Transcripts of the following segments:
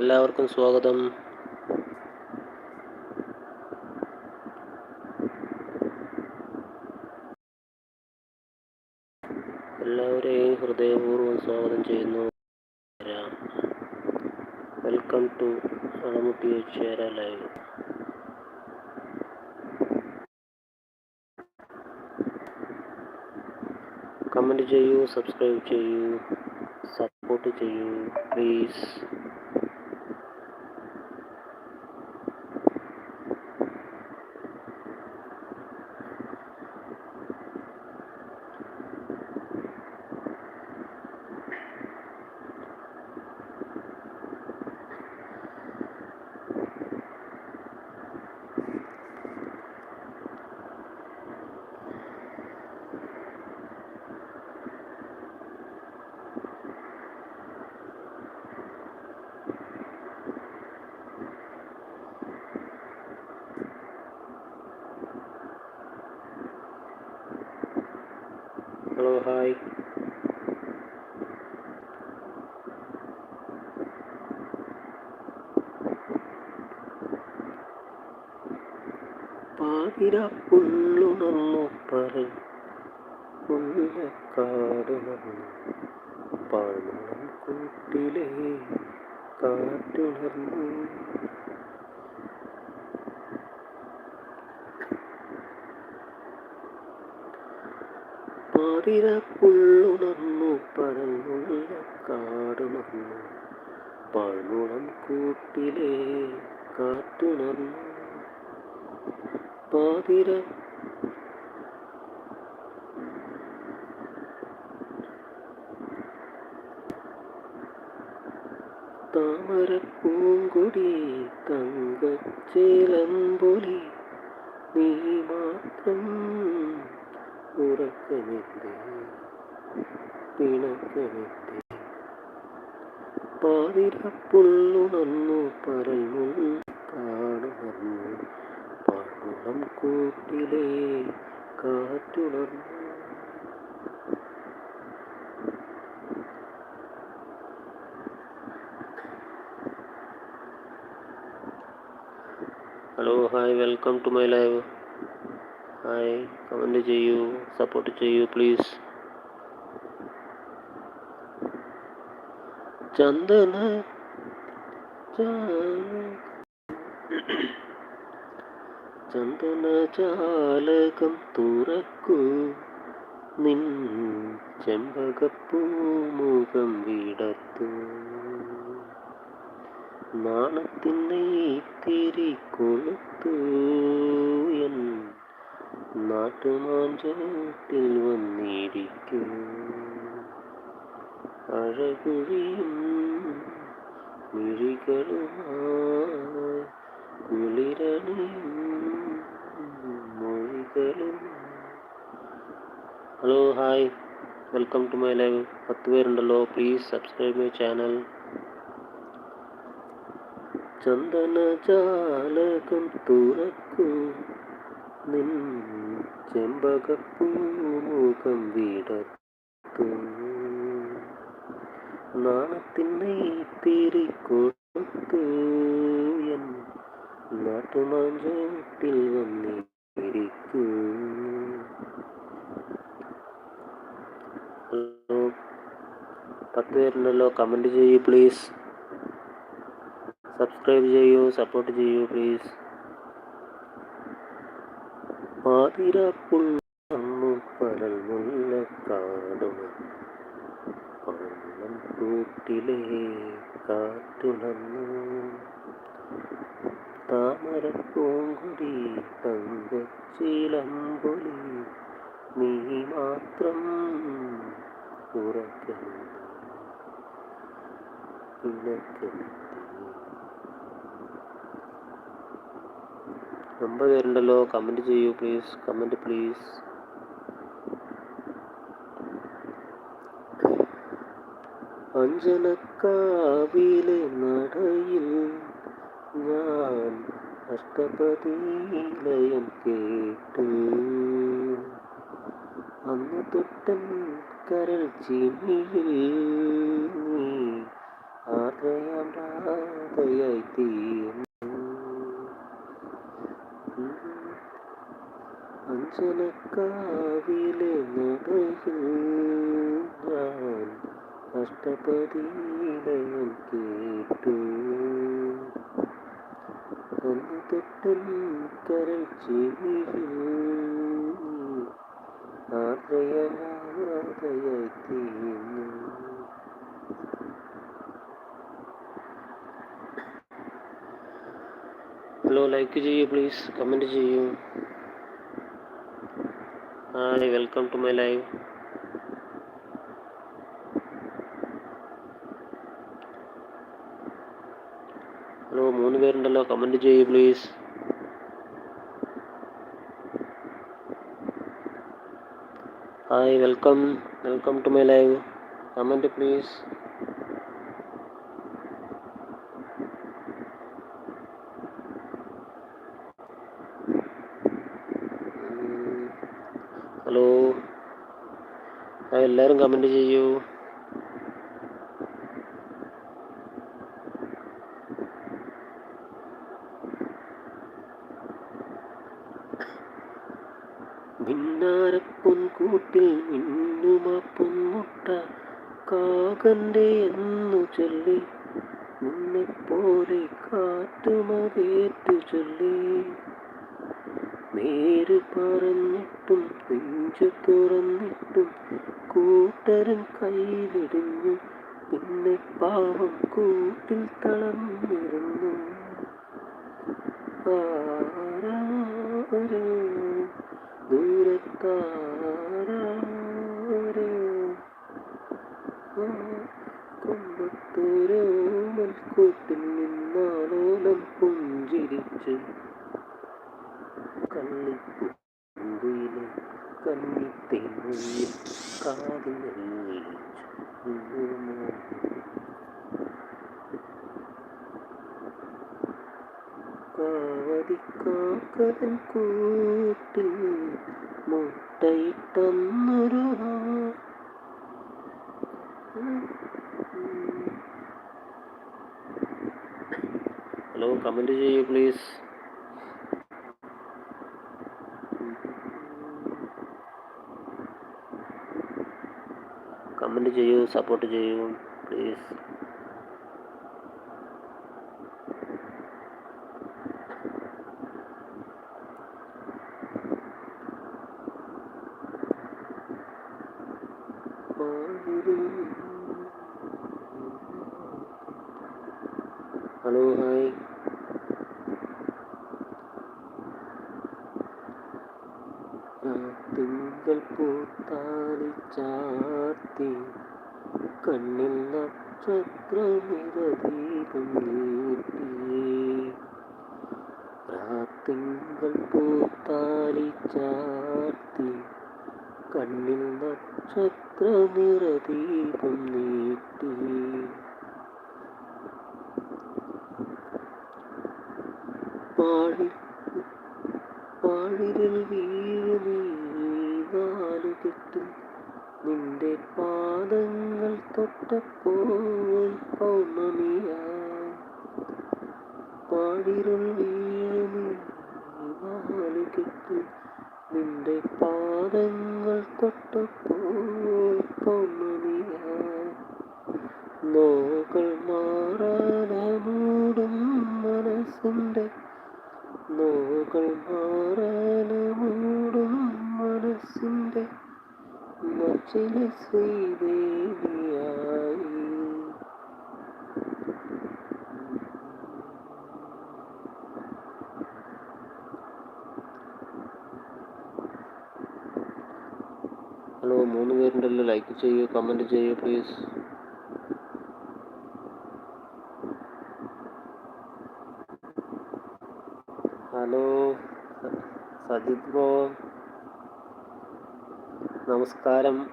എല്ലാവർക്കും സ്വാഗതം. എല്ലാവരെയും ഹൃദയപൂർവം സ്വാഗതം ചെയ്യുന്നു. വെൽക്കം ടു അളമുട്ടി ചേര ലൈവ് കമന്റ് ചെയ്യൂ സബ്സ്ക്രൈബ് ചെയ്യൂ സപ്പോർട്ട് ചെയ്യൂ പ്ലീസ് ഹായ് പാതിര പുള്ളുണർന്നു പറ പുള്ളക്കാടുണർന്നു പാഴുളം കാറ്റുണർന്നു. പാതിര പുള്ളുണർന്നു പഴമുള്ള കാടുണർന്നു. പഴമുളം കൂട്ടിലെ കാറ്റുണർന്നു. പാതിര താമര പൂങ്കൊടി തങ്കച്ചേലമ്പൊലി നീ മാത്രം ഉറക്കമെന്തേ പിണക്കമെന്തേ പാതിരപ്പുള്ളുണർന്നു പരൽമുൾ കാടുണർന്നു പാടുളം കൂട്ടിലെ കാറ്റുണർന്നു hello hi welcome to my live. Hi comment ചെയ്യൂ സപ്പോർട്ട് ചെയ്യൂ പ്ലീസ്. ചന്ദന ചന്ദന ചാലകം തുറക്കൂ. നിൻ ചെമ്പകപ്പൂമുഖം വിടത്തു നാണത്തിന്റെ കൊളുത്തു. എൻ നാട്ടുമാഞ്ചോട്ടിൽ വന്നിരിക്കും. അഴകുഴിയും മിഴികളുമായി കുളിരണിയും മൊഴികളും. Hello hi welcome to my live പത്ത് പേരുണ്ടല്ലോ. പ്ലീസ് സബ്സ്ക്രൈബ് മൈ ചാനൽ ചന്ദന ജാലകം തുറക്കൂ. നിൻ ചെമ്പകപ്പൂമുഖം വിടത്തും നാണത്തിനെ തിരി കൊടുത്തു. എൻ നാട്ടുമാഞ്ചത്തിൽ വന്നിരിക്കൂ. പത്ത് പേരുണ്ടല്ലോ. കമന്റ് ചെയ്യൂ പ്ലീസ്. സബ്സ്ക്രൈബ് ചെയ്യൂ സപ്പോർട്ട് ചെയ്യൂ പ്ലീസ് പാതിരപ്പുള്ളു പരൽ താമരപ്പൂങ്കുടി തങ്കച്ചിലമ്പൊലി നീ മാത്രം ഉറക്കുന്നു ഇണക്കുന്നു ഒമ്പത് പേരുണ്ടല്ലോ കമന്റ് ചെയ്യൂ പ്ലീസ് കമന്റ് പ്ലീസ് അഞ്ജനക്കാവിലെ നടയിൽ ഞാൻ അഷ്ടപതിലയം കേട്ടു അന്ന് തൊട്ടൻ കരൽ ചിമിയിൽ ആദ്രയം രാധയായി തീർന്നു. അഞ്ചനക്കാവിലെ നിറയും ഞാൻ അഷ്ടപതിയിലയം കേട്ടു. ഒന്ന് തൊട്ടൻ കരൾ ചെവിയിൽ ആദ്രയമാതയായി തീർന്നു ഹലോ ലൈക്ക് ചെയ്യൂ പ്ലീസ് കമന്റ് ചെയ്യൂ. Hi welcome to my live hello മൂന്ന് പേരുണ്ടല്ലോ കമന്റ് ചെയ്യൂ please hi welcome welcome to my live comment please hello hi എല്ലാവരും കമന്റ് ചെയ്യൂ. മിന്നാരപ്പൊൻകൂട്ടിൽ മിന്നുമ പൊന്മുട്ട കാകന്റെ എന്നു ചൊല്ലി. നിന്നെപ്പോലെ കാറ്റുമതേറ്റു ചൊല്ലി. നേര് പറഞ്ഞിട്ടും നെഞ്ചു തുറന്നിട്ടും കൂട്ടരൻ കൈവിടിഞ്ഞു. പിന്നെ പാവം കൂട്ടിൽ തളർന്നിരുന്നു. ആരാരോ മൽക്കൂട്ടിൽ നിന്നാണോലം പുഞ്ചിരിച്ച് കണ്ണിപ്പൂയിലെ കണ്ണിത്തേയിൽ കാതിൽ കാവതിക്കാക്കതൻ കൂട്ടിൽ മുട്ടയിട്ടൊന്നൊരു ഹലോ കമന്റ് ചെയ്യൂ പ്ലീസ് കമന്റ് ചെയ്യൂ സപ്പോർട്ട് ചെയ്യൂ പ്ലീസ് ഹലോ ഹായ് തിങ്കൾ പൂത്താലി ചാർത്തി. കണ്ണിൽ നക്ഷത്രമിരദീപം നീട്ടി രാത്തിങ്കൾ പൂത്താലി ചാർത്തി കണ്ണിൽ നക്ഷത്രനിറദീപം നീട്ടി. പാടി പാഴിരിൽ വീഴുന്നീ നാലു കെട്ടും നിന്റെ പാദങ്ങൾ തൊട്ടപ്പോൾ പൗർണമിയായി കെട്ടും നിന്റെ പാദങ്ങൾ തൊട്ടപ്പോൾ മാറാനൂടും മനസ്സിന്റെ നോകൾ മാറാനൂടും മനസ്സിന്റെ മച്ചിലെ ശ്രീദേവിയായി ഹലോ മൂന്ന് പേരുണ്ടല്ലോ ലൈക്ക് ചെയ്യൂ കമന്റ് ചെയ്യൂ പ്ലീസ് ഹലോ സജിത് ബ്രോ നമസ്കാരം.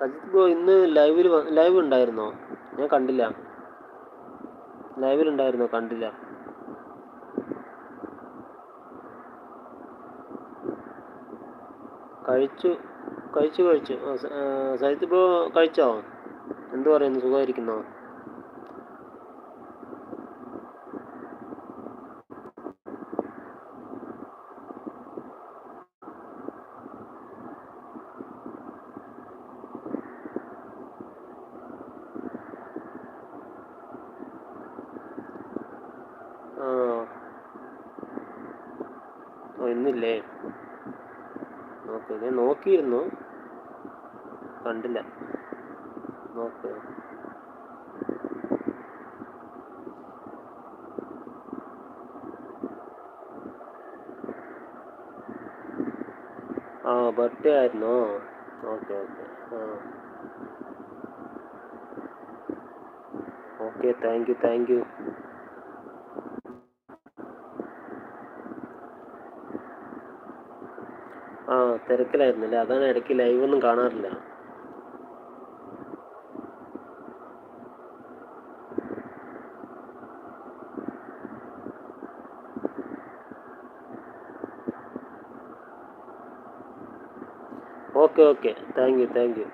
സജിത് ബ്രോ ഇന്ന് ലൈവിൽ ലൈവ് ഉണ്ടായിരുന്നോ? ഞാൻ കണ്ടില്ല. ലൈവിൽ ഉണ്ടായിരുന്നോ? കണ്ടില്ല. കഴിച്ചു. കഴിച്ചു കഴിച്ചു ആ, ഇപ്പോൾ കഴിച്ചോ? എന്തു പറയുന്നു? സുഖമായിരിക്കുന്നോ ഇന്നില്ലേ ഓക്കെ ഞാൻ നോക്കിയിരുന്നു. കണ്ടില്ല. നോക്ക്. ആ ബർത്ത്ഡേ ആയിരുന്നോ? Okay okay. ആ. Okay thank you thank you ആ തിരക്കിലായിരുന്നല്ലേ? അതാണ് ഇടയ്ക്ക് ലൈവ് ഒന്നും കാണാറില്ല. Okay okay thank you thank you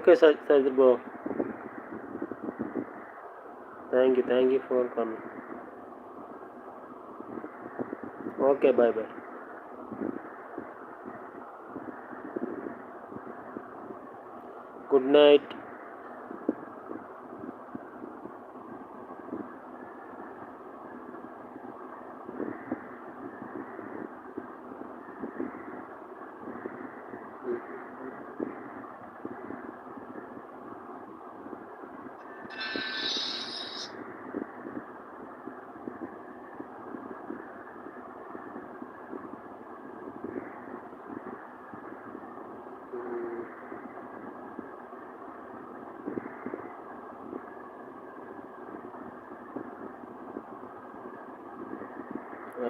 Okay, Sajid bro. Thank you, thank you for coming. Okay, bye bye. Good night.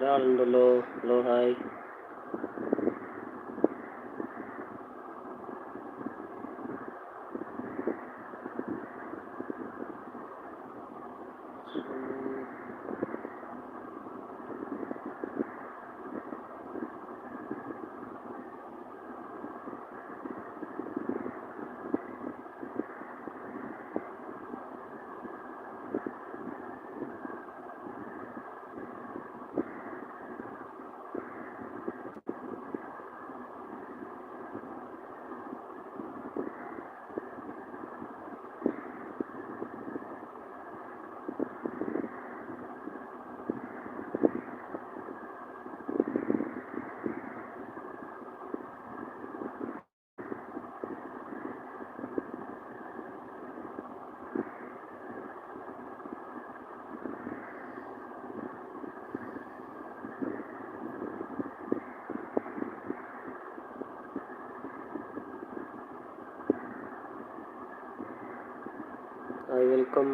ഒരാളുണ്ടല്ലോ hello hi I welcome hello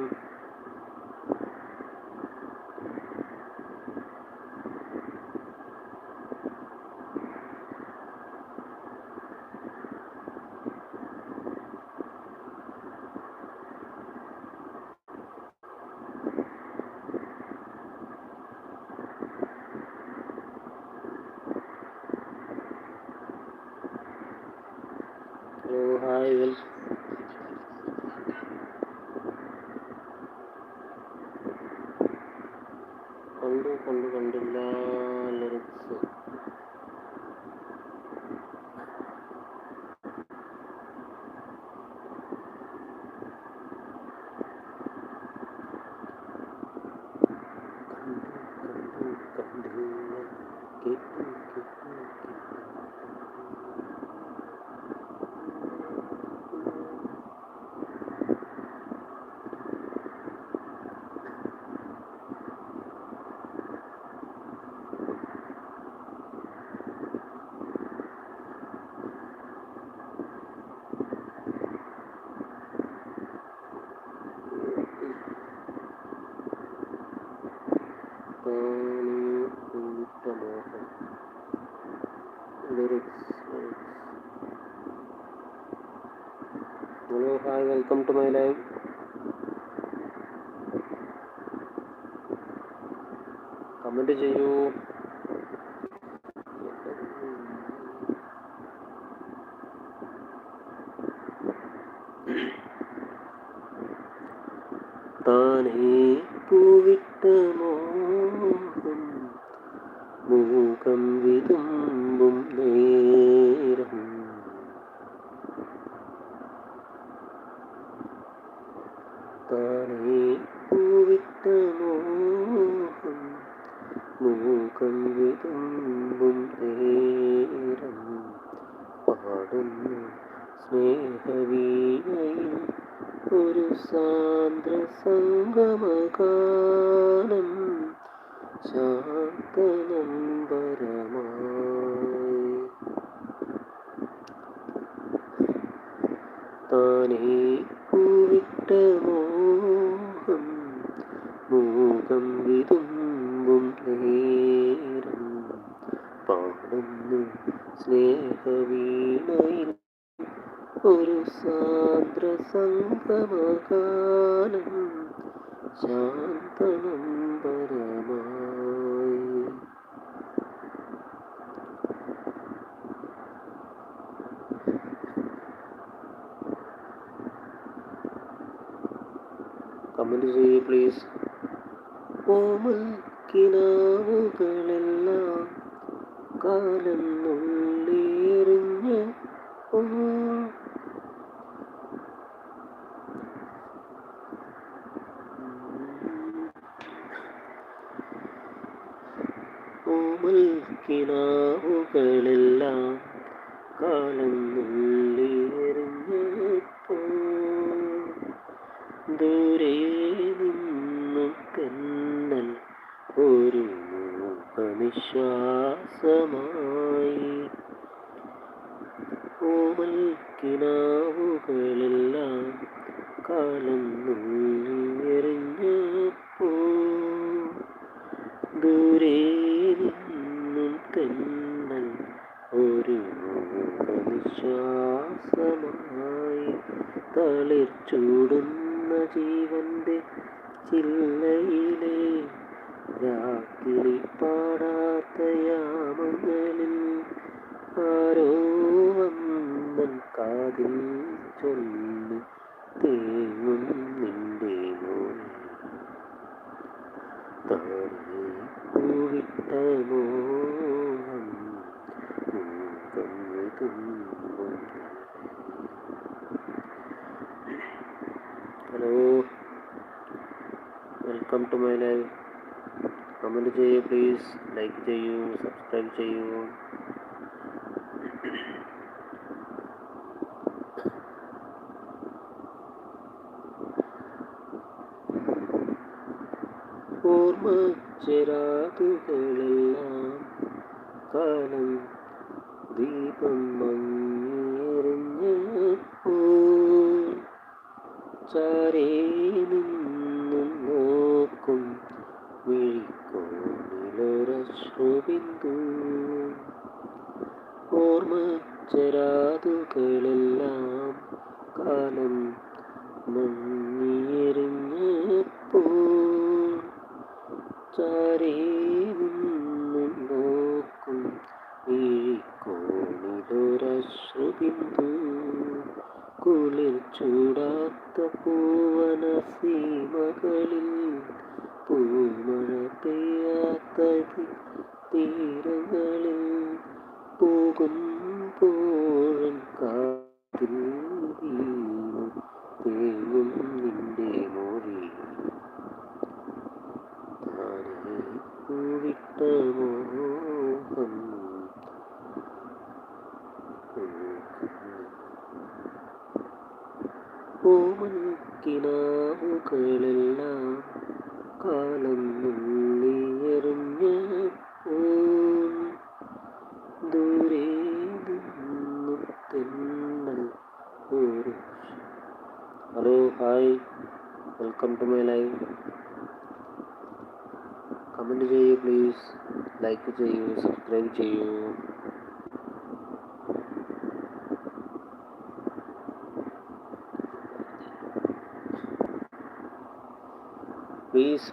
hi well കണ്ടു കണ്ടു കണ്ടില്ല lyrics കണ്ടു കണ്ടു കണ്ടില്ല കേട്ടു കേട്ടു കേട്ടു കൂട്ടമോഹം lyrics hello hi welcome to my live comment ചെയ്യൂ. താനേ പൂവിട്ട മോഹം മൂകം വിതുമ്പും നേരം മൂക്കം വിതുമ്പും നേരം പാടുന്നു സ്നേഹവീണയിൽ ഒരു സാന്ദ്ര സംഗമകാലം ശാന്തനമ്പരമായി താനേ പൂവിട്ട മോഹം മൂകം വിതുമ്പും നേരം പാടുന്നു സ്നേഹവീണയിൽ. ഒരു സാന്ദ്ര സംഗമകാലം ശാന്തനമ്പരമായി കമന്റ് ചെയ്യൂ പ്ലീസ്. ഓമൽ കിനാവുകളെല്ലാം കാലം നുള്ളിയെറിഞ്ഞ് ഓ ഓമൽ കിനാവുകളെല്ലാം ദൂരെ നിന്നും തെന്നൽ ഒരു മൂകനിശ്വാസമായി ഓമൽ കിനാവുകളെല്ലാം കാലം നുള്ളിയെറിഞ്ഞപ്പോ ദൂരെ നിന്നും തെന്നൽ ഒരു മൂകനിശ്വാസമായി തളിർ ചൂടുന്ന ജീവന്റെ ചില്ലയിലെ കാതിൽ ചൊല്ലി തേങ്ങും നിന്റെ പൂവിട്ട മോഹം hello welcome to my live comment ചെയ്യൂ പ്ലീസ്. ലൈക്ക് ചെയ്യൂ സബ്സ്ക്രൈബ് ചെയ്യൂ ഓർമ്മ ചിരാതുകളെല്ലാം കാലം ദീപം നിന്നും നോക്കും വിഴിക്കോണിലൊരശ്രുബിന്ദു. ഓർമ്മ ചരാതുകളെല്ലാം കാലം മങ്ങിയെറിഞ്ഞപ്പോൾ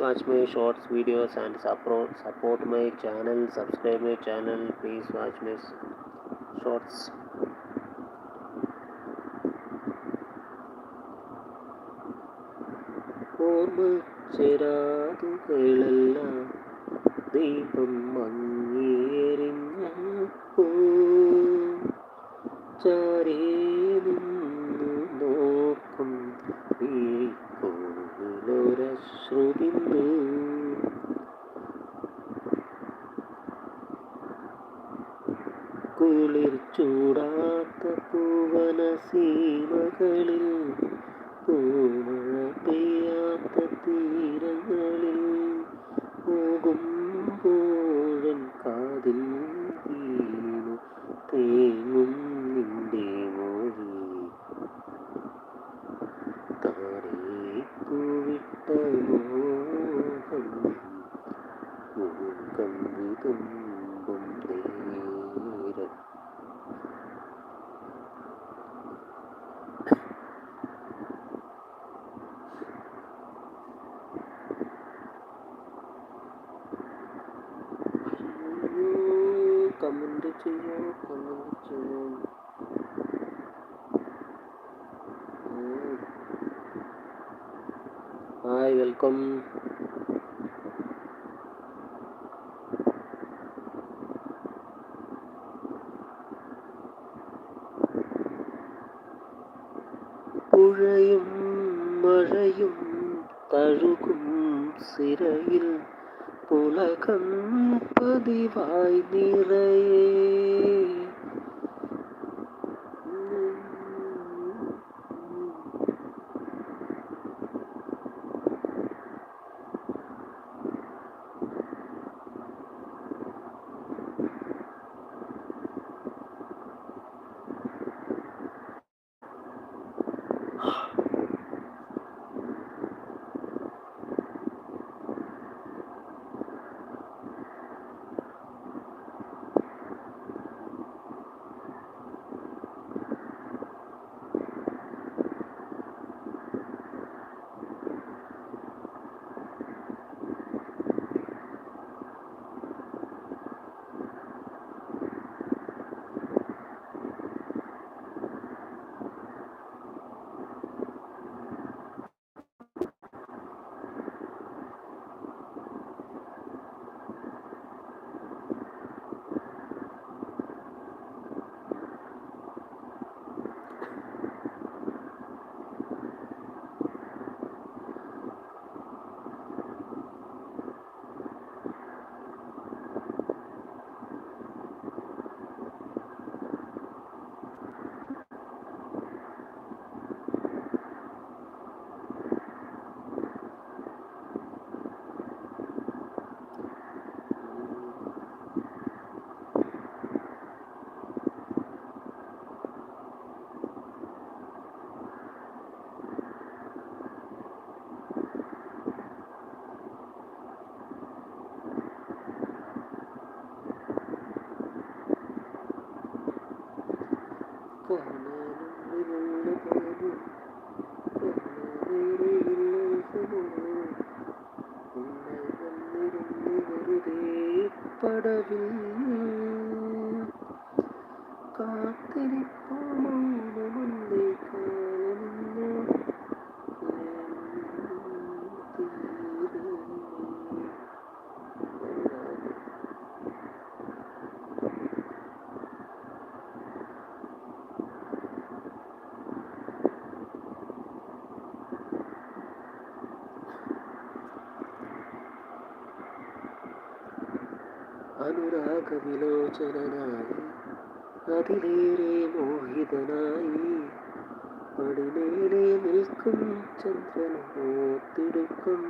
watch my shorts videos and support support my channel subscribe my channel please watch my s- shorts ഓർമ്മ ചിരാതുകളെല്ലാം ദീപം മങ്ങിയെറിഞ്ഞപ്പോ ചാരേ மழையும் மழையும் தழுகும் சிறையில் புலகம் பதிவாய் நிறையே. പടവിൽ അനുരാഗവിലോചനായി അതിലേറെ മോഹിതനായി പടിമേലെ നിൽക്കും ചന്ദ്രൻ ഓത്തിടുക്കും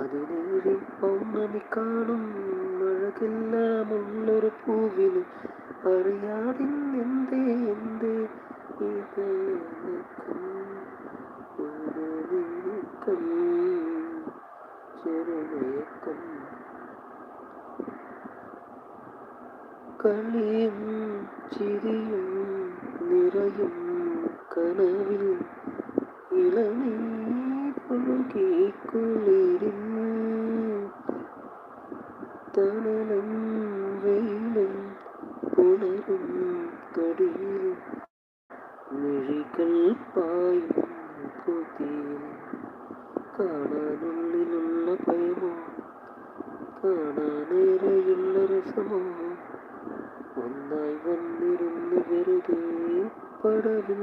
അതിലേറെ പൗർണമി കാണും അഴകെല്ലാമുള്ളൊരു പൂവിന്. അറിയാതിന്നെന്തേ എന്തേ ഇത് നിൽക്കും ഒരു നീക്കം ചെറുനേക്കം കളിയും ചിരിയും നിറയും കനവിൽ ഇളനീരൊഴുകി കുളിരിൽ തണലും വെയിലും പുണരും കടിയിൽ മിഴികൾ പായും കാണാനുള്ളിലുള്ള ഭയമോ കാണാനേറെയുള്ള രസമോ? ഒന്നായി വന്നിരുന്നു വെറുതെ പടവിൽ